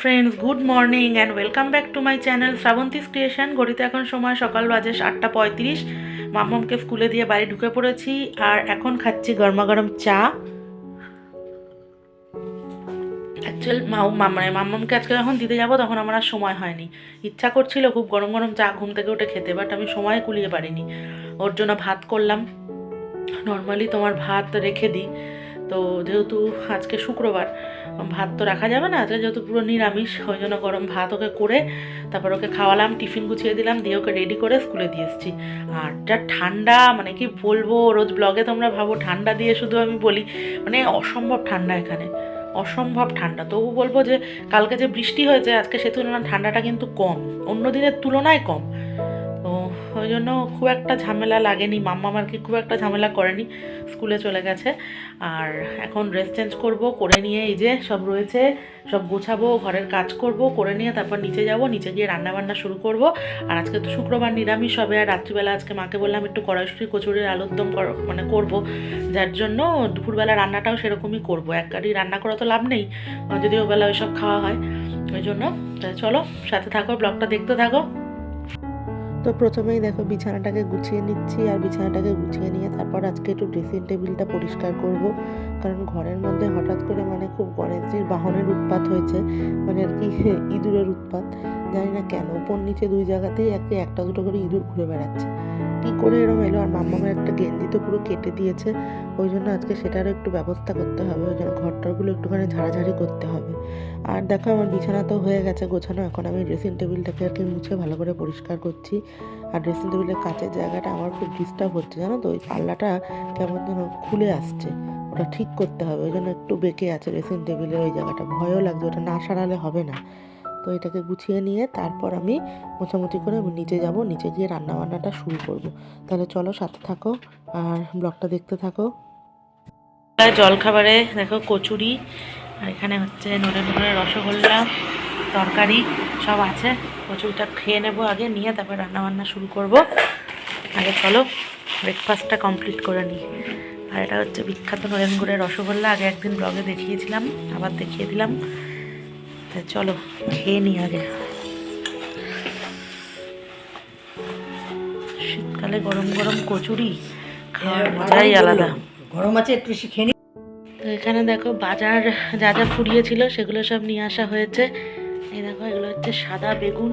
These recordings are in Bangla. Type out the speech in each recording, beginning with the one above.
Friends good morning and welcome back to my channel Srabantis creation ঘড়িতে এখন সময় সকাল বাজে আটটা পঁয়ত্রিশ। মাম্মামকে স্কুলে দিয়ে বাড়ি ঢুকে পড়েছি আর এখন খাচ্ছি গরমা গরম চা অ্যাকচুয়াল মাও মানে মাম্মামকে আজকে যখন দিতে যাব তখন আমার আর সময় হয়নি। ইচ্ছা করছিল খুব গরম গরম চা ঘুম থেকে উঠে খেতে বাট আমি সময় কুলিয়ে পারিনি। ওর জন্য ভাত করলাম। নর্মালি তোমার ভাত রেখে দিই। তো যেহেতু আজকে শুক্রবার, ভাত তো রাখা যাবে না আজকে যেহেতু পুরো নিরামিষ, ওই জন্য গরম ভাত ওকে করে তারপর ওকে খাওয়ালাম, টিফিন গুছিয়ে দিলাম, দিয়ে ওকে রেডি করে স্কুলে দিয়ে এসেছি। আর যা ঠান্ডা মানে কি বলব, রোজ ব্লগে তোমরা ভাবো, ঠান্ডা দিয়ে শুধু আমি বলি মানে অসম্ভব ঠান্ডা এখানে, অসম্ভব ঠান্ডা। তবু বলব যে, কালকে যে বৃষ্টি হয়েছে, আজকে সে তুলনায় ঠান্ডাটা কিন্তু কম, অন্য দিনের তুলনায় কম। ওই জন্য খুব একটা ঝামেলা লাগেনি। মাম্মা আর কি খুব একটা ঝামেলা করেনি, স্কুলে চলে গেছে। আর এখন ড্রেস চেঞ্জ করব, করে নিয়ে এই যে সব রয়েছে, সব গোছাবো, ঘরের কাজ করব, করে নিয়ে তারপর নিচে যাব, নিচে গিয়ে রান্না বান্না শুরু করব। আর আজকে তো শুক্রবার নিরামিষ হবে, আর রাত্রিবেলা আজকে মাকে বললাম একটু কড়াইশুটি, কচুরির আলুর দম মানে করব। যার জন্য দুপুরবেলা রান্নাটাও সেরকমই করব। এক গাড়ি রান্না করা তো লাভ নেই যদি ওবেলা ওইসব খাওয়া হয়, ওই জন্য। চলো, সাথে থাকো, ব্লগটা দেখতে থাকো। তো প্রথমেই দেখো বিছানাটাকে গুছিয়ে নিচ্ছি আর বিছানাটাকে গুছিয়ে নিয়ে তারপর আজকে একটু ড্রেসিং টেবিলটা পরিষ্কার করব। কারণ ঘরের মধ্যে হঠাৎ করে মানে খুব গণেশজির বাহনের উৎপাত হয়েছে মানে আর কি ইঁদুরের উৎপাত। জানি না কেন ওপর নিচে দুই জায়গাতেই একটা একটা দুটো করে ইঁদুর ঘুরে বেড়াচ্ছে। কী করে এরম এলো? আর মাম্মামের একটা গেঞ্জি তো পুরো কেটে দিয়েছে। ওই জন্য আজকে সেটারও একটু ব্যবস্থা করতে হবে। ওই জন্য ঘরটরগুলো একটুখানি ঝাড়াঝাড়ি করতে হবে। আর দেখো, আমার বিছানা তো হয়ে গেছে গোছানো। এখন আমি ড্রেসিং টেবিলটাকে আর কি মুছে ভালো করে পরিষ্কার করছি। আর ড্রেসিং টেবিলের কাচের জায়গাটা আমার খুব ডিস্টার্ব হচ্ছে, জানো তো? ওই পাল্লাটা কেমন যেন খুলে আসছে। ওটা ঠিক করতে হবে। ওই জন্য একটু বেঁকে আছে ড্রেসিং টেবিলের ওই জায়গাটা। ভয়ও লাগছে, ওটা না সারালে হবে না। তো এটাকে গুছিয়ে নিয়ে তারপর আমি মোছামুছি করে নিচে যাব, নিচে গিয়ে রান্না বান্নাটা শুরু করব। তাহলে চলো সাথে থাকো আর ব্লগটা দেখতে থাকো। জল খাবারে দেখো কচুরি, আর এখানে হচ্ছে নড়ে নড়ে রসগোল্লা, তরকারি সব আছে। কচুরিটা খেয়ে নেব আগে, নিয়ে তারপর রান্না বান্না শুরু করব। আগে চলো ব্রেকফাস্টটা কমপ্লিট করে নিই। আর এটা হচ্ছে বিখ্যাত নরেনগুড়ের রসগোল্লা, আগে একদিন ব্লগে দেখিয়েছিলাম, আবার দেখিয়ে দিলাম। তাই চলো খেয়ে নিই আগে। শীতকালে গরম গরম কচুরি খাওয়ার মজাই আলাদা। গরম আছে একটু খেয়ে নি। তো এখানে দেখো বাজার যা যা ফুরিয়েছিল সেগুলো সব নিয়ে আসা হয়েছে। এই দেখো এগুলো হচ্ছে সাদা বেগুন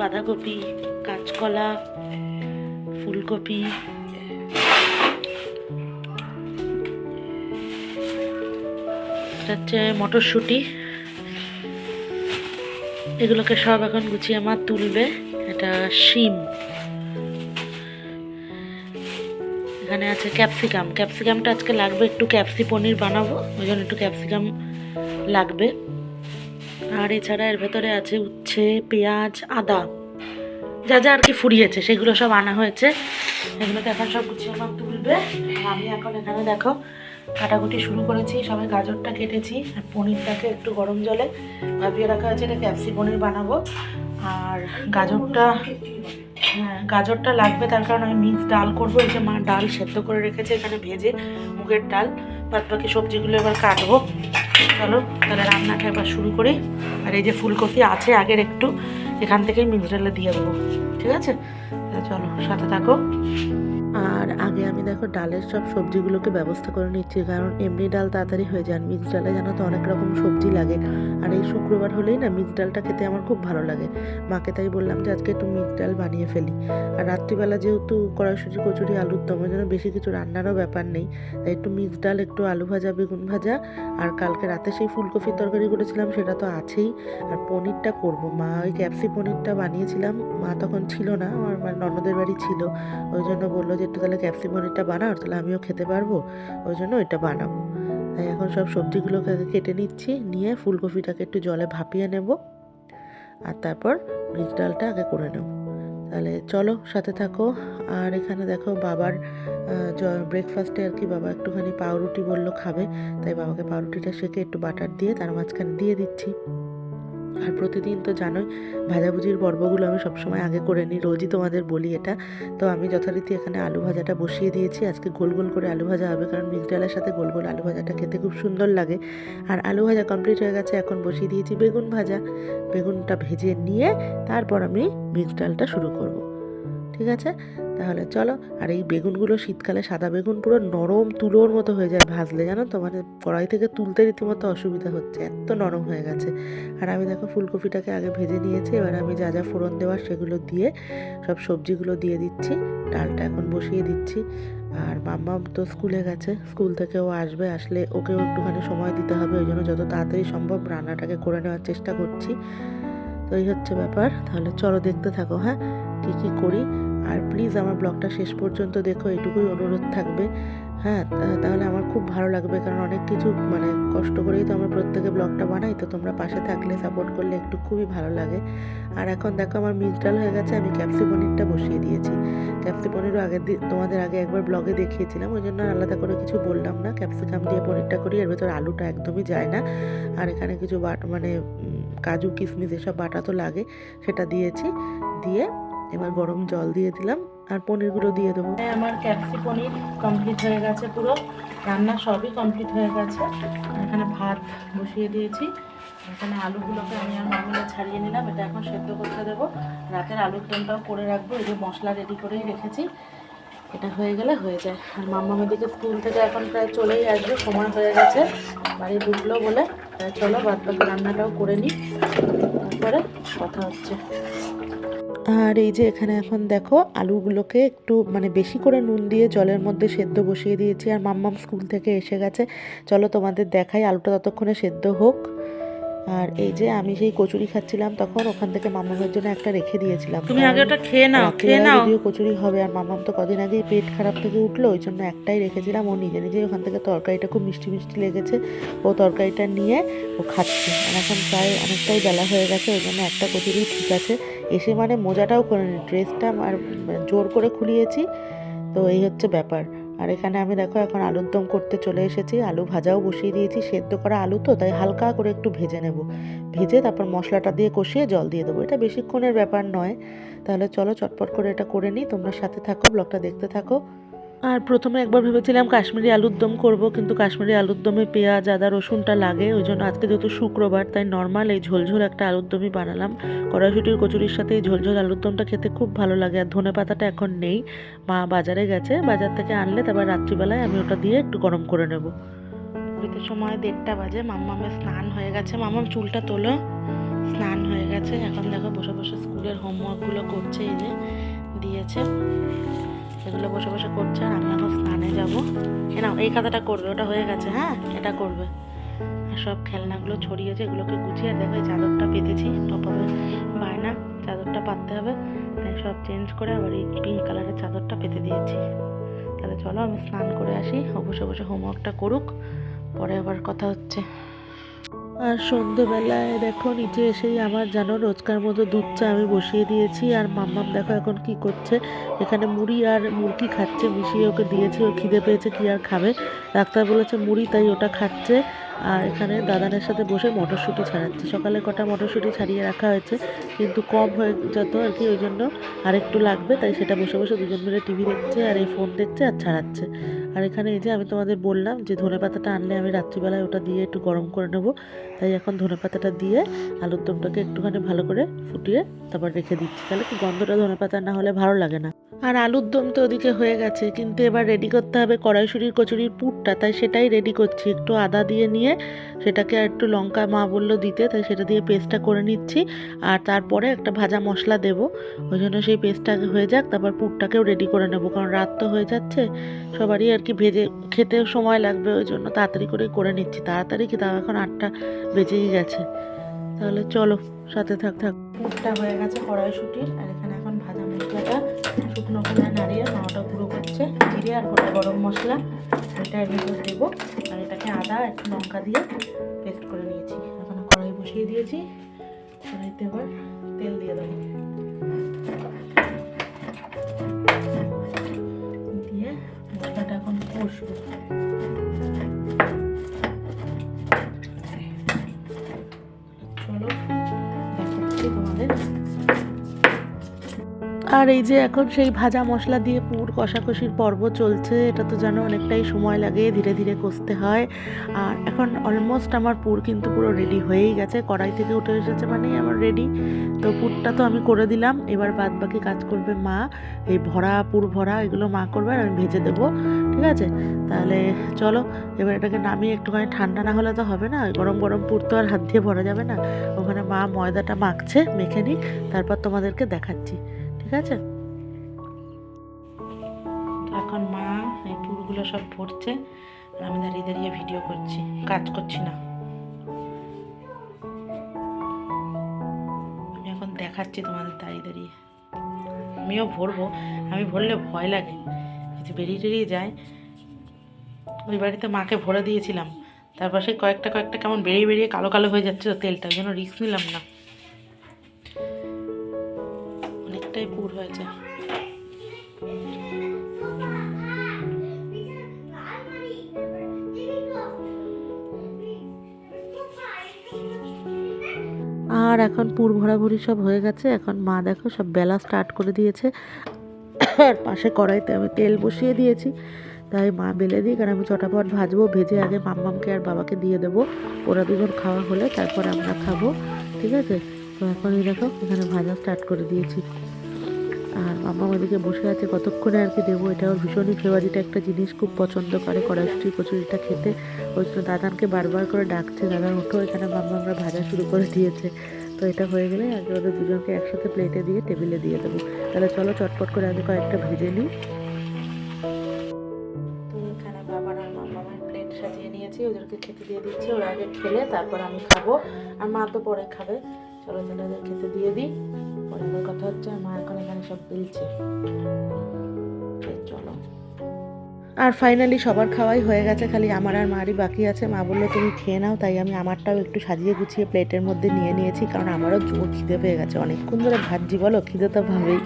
বাঁধাকপি কাঁচকলা ফুলকপি। এটা হচ্ছে মটরশুঁটি। এগুলোকে সব এখন গুছিয়ে আমার তুলবে। এটা শিম। এখানে আছে ক্যাপসিকাম। ক্যাপসিকামটা আজকে লাগবে, একটু ক্যাপসি পনির বানাবো। ওই জন্য একটু ক্যাপসিকাম লাগবে। আর এছাড়া এর ভেতরে আছে উচ্ছে, পেঁয়াজ, আদা। যা যা আর কি ফুরিয়েছে, সেগুলো সব আনা হয়েছে। এগুলোকে এখন সব গুছিয়ে আমার তুলবে। আমি এখন এখানে দেখো কাটাকুটি শুরু করেছি, সবাই গাজরটা কেটেছি আর পনিরটাকে একটু গরম জলে ভাবিয়ে রাখা আছে এটা ক্যাপসি পনির বানাবো। আর গাজরটা হ্যাঁ গাজরটা লাগবে তার কারণ আমি মিক্স ডাল করব, এই যে মা ডাল সেদ্ধ করে রেখেছে, এখানে ভেজে মুগের ডাল বাদ বাকি সবজিগুলো এবার কাটবো। চলো, তাহলে রান্নাটা এবার শুরু করি। আর এই যে ফুলকপি আছে আগের একটু, এখান থেকেই মিক্স ডালে দিয়ে দেবো। ঠিক আছে? চলো, সাথে থাকো। আর আগে আমি দেখো ডালের সব সবজিগুলোকে ব্যবস্থা করে নিচ্ছি, কারণ এমনি ডাল তাড়াতাড়ি হয়ে যায়। মিক্স ডালে জানো তো অনেক রকম সবজি লাগে। আর এই শুক্রবার হলেই না মিক্স ডালটা খেতে আমার খুব ভালো লাগে। মাকে তাই বললাম যে আজকে একটু মিক্স ডাল বানিয়ে ফেলি। আর রাত্রিবেলা যেহেতু কড়াইশুটি, কচুরি, আলুর দম জন্য বেশি কিছু রান্নারও ব্যাপার নেই, তাই একটু মিক্স ডাল, একটু আলু ভাজা, বেগুন ভাজা, আর কালকে রাতে সেই ফুলকপির তরকারি করেছিলাম, সেটা তো আছেই। আর পনিরটা করব। মা ওই ক্যাপসি পনিরটা বানিয়েছিলাম। মা তখন ছিল না, আমার ননদের বাড়ি ছিল। ওই জন্য বলল যে একটু তাহলে ক্যাপসি পনিরটা বানাও, তাহলে আমিও খেতে পারব। ওই জন্য ওইটা বানাবো। তাই এখন সব সবজিগুলোকে আগে কেটে নিচ্ছি, নিয়ে ফুলকপিটাকে একটু জলে ভাপিয়ে নেব। আর তারপর মিক্স ডালটা আগে করে নেব। তাহলে চলো সাথে থাকো। আর এখানে দেখো বাবার ব্রেকফাস্টে আর কি বাবা একটুখানি পাউরুটি বলল খাবে। তাই বাবাকে পাউরুটিটা সেকে একটু বাটার দিয়ে তার মাঝখানে দিয়ে দিচ্ছি। আর প্রতিদিন তো জানোই, ভাজাভুজির পর্বগুলো আমি সবসময় আগে করে নিই। রোজই তোমাদের বলি এটা। তো আমি যথারীতি এখানে আলু ভাজাটা বসিয়ে দিয়েছি। আজকে গোল গোল করে আলু ভাজা হবে, কারণ মিক্স ডালের সাথে গোল গোল আলু ভাজাটা খেতে খুব সুন্দর লাগে। আর আলু ভাজা কমপ্লিট হয়ে গেছে, এখন বসিয়ে দিয়েছি বেগুন ভাজা। বেগুনটা ভেজে নিয়ে তারপর আমি মিক্স ডালটা শুরু করব। ঠিক আছে? তাহলে চলো, আর এই বেগুনগুলো শীতকালে সাদা বেগুন পুরো নরম তুলোর মতো হয়ে যায় ভাজলে, জানো তো? মানে কড়াই থেকে তুলতে রীতিমতো অসুবিধা হচ্ছে, এত নরম হয়ে গেছে। আর আমি দেখো ফুলকপিটাকে আগে ভেজে নিয়েছি, এবার আমি যা যা ফোড়ন দেওয়ার সেগুলো দিয়ে সব সবজিগুলো দিয়ে দিচ্ছি, ডালটা এখন বসিয়ে দিচ্ছি। আর মাম্মাম তো স্কুলে গেছে, স্কুল থেকে ও আসবে, আসলে ওকেও একটুখানি সময় দিতে হবে, ওই জন্য যত তাড়াতাড়ি সম্ভব রান্নাটাকে করে নেওয়ার চেষ্টা করছি। তো এই হচ্ছে ব্যাপার তাহলে চলো দেখতে থাকো হ্যাঁ? কী কী করি? আর প্লিজ আমার ব্লগটা শেষ পর্যন্ত দেখো, এটুকুই অনুরোধ থাকবে। হ্যাঁ তাহলে আমার খুব ভালো লাগবে, কারণ অনেক কিছু মানে কষ্ট করেই তো আমরা প্রত্যেকে ব্লগটা বানাই, তো তোমরা পাশে থাকলে সাপোর্ট করলে একটু খুবই ভালো লাগে। আর এখন দেখো, আমার মিক্স ডাল হয়ে গেছে, আমি ক্যাপসি পনিরটা বসিয়ে দিয়েছি। ক্যাপসি পনিরও আগের দিন তোমাদের আগে একবার ব্লগে দেখিয়েছিলাম, ওই জন্য আলাদা করে কিছু বললাম না। ক্যাপসিকাম দিয়ে পনিরটা করি, এর ভেতর আলুটা একদমই যায় না। আর এখানে কিছু বাট মানে কাজু কিশমিশ এসব বাটা তো লাগে, সেটা দিয়েছি। দিয়ে এবার গরম জল দিয়ে দিলাম আর পনিরগুলো দিয়ে দেবো। আমার ক্যাপসি পনির কমপ্লিট হয়ে গেছে পুরো। রান্না সবই কমপ্লিট হয়ে গেছে। এখানে ভাত বসিয়ে দিয়েছি। এখানে আলুগুলোকে আমি আর মামিলে ছাড়িয়ে নিলাম। এটা এখন সেদ্ধ করতে দেবো। রাতের আলুর দমটাও করে রাখব। এই যে মশলা রেডি করেই রেখেছি। এটা হয়ে গেলে হয়ে যায়। আর মাম্মামের দিকে স্কুল থেকে এখন প্রায় চলেই আসবে। সময় হয়ে গেছে বাড়ি ঢুকলো বলে। চলো বাদ বাকি রান্নাটাও করে নিই। তারপরে কথা হচ্ছে। আর এই যে এখানে এখন দেখো আলুগুলোকে একটু মানে বেশি করে নুন দিয়ে জলের মধ্যে সেদ্ধ বসিয়ে দিয়েছি আর মাম্মাম স্কুল থেকে এসে গেছে। চলো তোমাদের দেখাই আলুটা ততক্ষণে সেদ্ধ হোক। আর এই যে আমি সেই কচুরি খাচ্ছিলাম তখন ওখান থেকে মামামের জন্য একটা রেখে দিয়েছিলাম। তুমি আগে ওটা খেয়ে নাও খেয়ে নাও। যদিও কচুরি হবে আর মামাম তো কদিন আগেই পেট খারাপ থেকে উঠল ওই জন্য একটাই রেখেছিলাম। ও নিজে নিজেই ওখান থেকে তরকারিটা খুব মিষ্টি মিষ্টি লেগেছে। ও তরকারিটা নিয়ে ও খাচ্ছে। আর এখন প্রায় অনেকটাই বেলা হয়ে গেছে ওই জন্য একটা কচুরি ঠিক আছে। এসে মানে মোজাটাও করে নি ড্রেসটা আর জোর করে খুলিয়েছি। তো এই হচ্ছে ব্যাপার। আর এখানে আমি দেখো এখন আলুর দম করতে চলে এসেছি, আলু ভাজাও বসিয়ে দিয়েছি, সেদ্ধ করা আলু তো, তাই হালকা করে একটু ভেজে নেব। ভেজে তারপর মশলাটা দিয়ে কষিয়ে জল দিয়ে দেবো। এটা বেশিক্ষণের ব্যাপার নয়। তাহলে চলো চটপট করে এটা করে নিই, তোমরা সাথে থাকো, ব্লগটা দেখতে থাকো। আর প্রথমে একবার ভেবেছিলাম কাশ্মীরি আলুর দম করব, কিন্তু কাশ্মীরি আলুর দমে পেঁয়াজ, আদা, রসুনটা লাগে, ওই জন্য আজকে যেহেতু শুক্রবার, তাই নর্মাল এই ঝোলঝোল একটা আলুর দমই বানালাম। কড়াইশুটির কচুরির সাথে এই ঝোলঝোল আলুর দমটা খেতে খুব ভালো লাগে, আর ধনে পাতাটা এখন নেই। মা বাজারে গেছে, বাজার থেকে আনলে তারপর রাত্রিবেলায় আমি ওটা দিয়ে একটু গরম করে নেব। ঘড়িতে সময় দেড়টা বাজে, মাম্মামের স্নান হয়ে গেছে। মাম্মাম চুলটা তোলো, স্নান হয়ে গেছে। এখন দেখো বসে বসে স্কুলের হোমওয়ার্কগুলো করছে, এই যে দিয়েছে। সেগুলো বসে বসে করছে আর আমি এখন স্নানে যাব। এ নাও, এই খাতাটা করবে, ওটা হয়ে গেছে হ্যাঁ? এটা করবে। আর সব খেলনাগুলো ছড়িয়েছে এগুলোকে গুছিয়ে দেখো এই চাদরটা পেতেছি টপাবে বায়না, চাদরটা পাততে হবে। তাই সব চেঞ্জ করে আবার এই পিঙ্ক কালারের চাদরটা পেতে দিয়েছি। তাহলে চলো আমি স্নান করে আসি বসে বসে হোমওয়ার্কটা করুক, পরে আবার কথা হচ্ছে। আর সন্ধ্যেবেলায় দেখো, নিচে এসেই আমার জানো রোজকার মতো দুধ চা আমি বসিয়ে দিয়েছি। আর মাম্মাম দেখো এখন কি করছে? এখানে মুড়ি আর মুরগি খাচ্ছে, মিশিয়ে ওকে দিয়েছি ও খিদে পেয়েছে, কি আর খাবে? ডাক্তার বলেছে মুড়ি, তাই ওটা খাচ্ছে। আর এখানে দাদানের সাথে বসে মটরশুঁটি ছাড়াচ্ছে। সকালে কটা মটরশুঁটি ছাড়িয়ে রাখা হয়েছে, কিন্তু কম হয়ে যেত আর কি, ওই জন্য আর একটু লাগবে, তাই সেটা বসে বসে দুজন মিলে টিভি দেখছে আর এই ফোন দেখছে আর ছাড়াচ্ছে। আর এখানে এই যে আমি তোমাদের বললাম যে ধনে পাতাটা আনলে আমি রাত্রিবেলায় ওটা দিয়ে একটু গরম করে নেব, তাই এখন ধনে পাতাটা দিয়ে আলুর দমটাকে একটুখানি ভালো করে ফুটিয়ে তারপর রেখে দিচ্ছি। তাহলে কি গন্ধটা ধনে পাতা না হলে ভালো লাগে না। আর আলুর দম তো ওদিকে হয়ে গেছে, কিন্তু এবার রেডি করতে হবে কড়াইশুটির কচুরির পুরটা, তাই সেটাই রেডি করছি। একটু আদা দিয়ে নিয়ে সেটাকে আর একটু লঙ্কা মা বলল দিতে, তাই সেটা দিয়ে পেস্টটা করে নিচ্ছি। আর তারপরে একটা ভাজা মশলা দেবো, ওই জন্য সেই পেস্টটা হয়ে যাক, তারপর পুরটাকেও রেডি করে নেব, কারণ রাত তো হয়ে যাচ্ছে, সবারই আর কি ভেজে খেতেও সময় লাগবে, ওই জন্য তাড়াতাড়ি করে করে নিচ্ছি। তাড়াতাড়ি কি এখন আটটা বেজেই গেছে। তাহলে চলো, সাথে থাক থাক। পুরটা হয়ে গেছে কড়াইশুটির, আর এখানে শুকনো খোলায় নাড়িয়ে মাওয়াটা গুঁড়ো করছে, জিরে আর গোটা গরম মশলা এটা এর দেবো। আর এটাকে আদা, একটু লঙ্কা দিয়ে পেস্ট করে নিয়েছি। এখন কড়াই বসিয়ে দিয়েছি। কড়াইতে এবার তেল দিয়ে দেবো। দিয়ে মশলাটা এখন কষবো। আর এই যে এখন সেই ভাজা মশলা দিয়ে পুর কষাকষির পর্ব চলছে, এটা তো যেন অনেকটাই সময় লাগে, ধীরে ধীরে কষতে হয়। আর এখন অলমোস্ট আমার পুর কিন্তু পুরো রেডি হয়েই গেছে, কড়াই থেকে উঠে এসেছে মানেই আমার রেডি তো পুরটা তো আমি করে দিলাম, এবার বাদ বাকি কাজ করবে মা, এই ভরা, পুর ভরা, এগুলো মা করবে আর আমি ভেজে দেবো, ঠিক আছে? তাহলে চলো, এবার এটাকে নামিয়ে একটুখানি ঠান্ডা না হলে তো হবে না, গরম গরম পুর তো আর হাত দিয়ে ভরা যাবে না। ওখানে মা ময়দাটা মাখছে, মেখে নিক, তারপর তোমাদেরকে দেখাচ্ছি। ঠিক আছে? এখন মা এই পুরগুলো সব ভরছে আর আমি দাঁড়িয়ে দাঁড়িয়ে ভিডিও করছি। কাজ করছি না। আমি এখন দেখাচ্ছি তোমাদের দাঁড়িয়ে দাঁড়িয়ে। আমিও ভরবো। আমি ভরলে ভয় লাগে। যে বেরিয়ে টেরিয়ে যায়, ওই বাড়িতে মাকে ভরে দিয়েছিলাম। তারপর সেই কয়েকটা কয়েকটা কেমন বেরিয়ে বেরিয়ে কালো কালো হয়ে যাচ্ছে তেলটা, ওই জন্য রিস্ক নিলাম না। অনেকটাই পুর হয়েছে আর এখন পুর ভরাভরি সব হয়ে গেছে। এখন মা দেখো সব বেলা স্টার্ট করে দিয়েছে। আর পাশে কড়াইতে আমি তেল বসিয়ে দিয়েছি। তাই মা বেলে দিই, কারণ আমি চটাপট ভাজবো, ভেজে আগে মাম্মামকে আর বাবাকে দিয়ে দেবো। ওরা দুজন খাওয়া হলে তারপর আমরা খাব, ঠিক আছে? তো এখন এই দেখো, এখানে ভাজা স্টার্ট করে দিয়েছি। আর মাম্মা ওদিকে বসে আছে কতক্ষণে আর কি দেবো এটা ওর ভীষণই ফেভারিট একটা জিনিস খুব পছন্দ করে, কড়াইশুটি, কচুরিটা খেতে। ওই জন্য দাদানকে বারবার করে ডাকছে, দাদা, ওঠো, এখানে মাম্মা আমরা ভাজা শুরু করে দিয়েছে। তো এটা হয়ে গেলে আগে ওদের দুজনকে একসাথে প্লেটে দিয়ে টেবিলে দিয়ে দেবো। তাহলে চলো চটপট করে আগে কয়েকটা ভেজে নিই। ওদেরকে খেতে দিয়ে দিচ্ছি, ওরা আগে খেলে তারপর আমি খাব। আর মা তো পরে খাবে। চলো তাহলে ওদের খেতে দিয়ে দিই। কথা হচ্ছে আমার এখন এখানে সব বেলছে চলো। আর ফাইনালি সবার খাওয়াই হয়ে গেছে, খালি আমার আর মারই বাকি আছে। মা বলল, তুমি খেয়ে নাও, তাই আমি আমারটাও একটু সাজিয়ে গুছিয়ে প্লেটের মধ্যে নিয়ে নিয়েছি, কারণ আমারও জোর খিদে পেয়ে গেছে। অনেকক্ষণ ধরে ভাবছি বলো? খিদে তো ভাবেই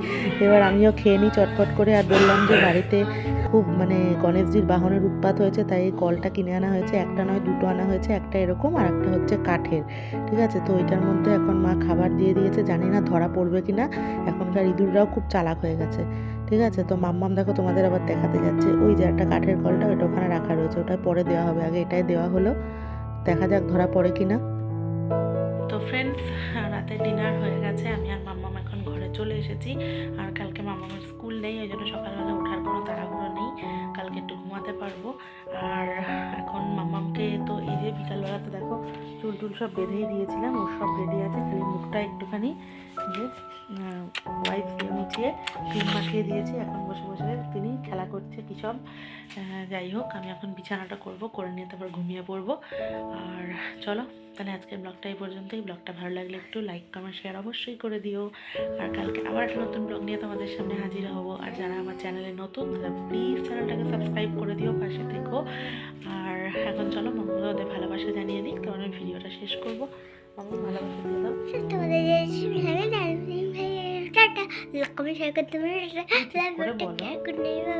এবার আমিও খেয়ে নিই চটপট করে আর বললাম যে বাড়িতে খুব মানে গণেশজির বাহনের উৎপাত হয়েছে, তাই এই কলটা কিনে আনা হয়েছে। একটা নয়, দুটো আনা হয়েছে, একটা এরকম আর একটা হচ্ছে কাঠের। ঠিক আছে? তো ওইটার মধ্যে এখন মা খাবার দিয়ে দিয়েছে, জানি না ধরা পড়বে কি না এখনকার ইঁদুররাও খুব চালাক হয়ে গেছে। ঠিক আছে? তো মাম্মাম দেখো তোমাদের আবার দেখাতে যাচ্ছে। ওই যে একটা কাঠের কলটা ওটা ওখানে রাখা রয়েছে। ওটা পরে দেওয়া হবে। আগে এটাই দেওয়া হলো। দেখা যাক ধরা পড়ে কি না তো ফ্রেন্ডস রাতে ডিনার হয়ে গেছে। আমি আর মাম্মাম এখন ঘরে চলে এসেছি। আর কালকে মাম্মামের স্কুল নেই, ওই জন্য সকালবেলা ওঠার কোনো তাড়াহুড়ো নেই। কালকে একটু ঘুমাতে পারব। আর এখন মাম্মামকে তো এই যে বিকালবেলাতে দেখো চুল টুল সব বেঁধেই দিয়েছিলাম, ওর সব রেডি আছে, খালি মুখটা একটুখানি যে ওয়াইফ দিয়ে মুছিয়ে ক্রিম মাখিয়ে দিয়েছি, এখন বসে বসে তিনি খেলা করছে, কী সব। যাই হোক, আমি এখন বিছানাটা করব, করে নিয়ে তারপর ঘুমিয়ে পড়ব। আর চলো, তাহলে আজকের ব্লগটা এই পর্যন্তই। ব্লগটা ভালো লাগলে একটু লাইক কমেন্ট শেয়ার অবশ্যই করে দিও। আর কালকে আবার একটা নতুন ব্লগ নিয়ে তোমাদের সামনে হাজির হব। আর যারা আমার চ্যানেলে নতুন, তারা প্লিজ চ্যানেলটাকে সাবস্ক্রাইব করে দিও। পাশে থেকো। আর এখন চলো মামা ওদের ভালোবাসা জানিয়ে দিই তারপর আমি ভিডিওটা শেষ করব। মামা ভালোবাসা দিয়ে দাও। লাইক শেয়ার করতে পারো লাইভ করে টেক বলো। Care good night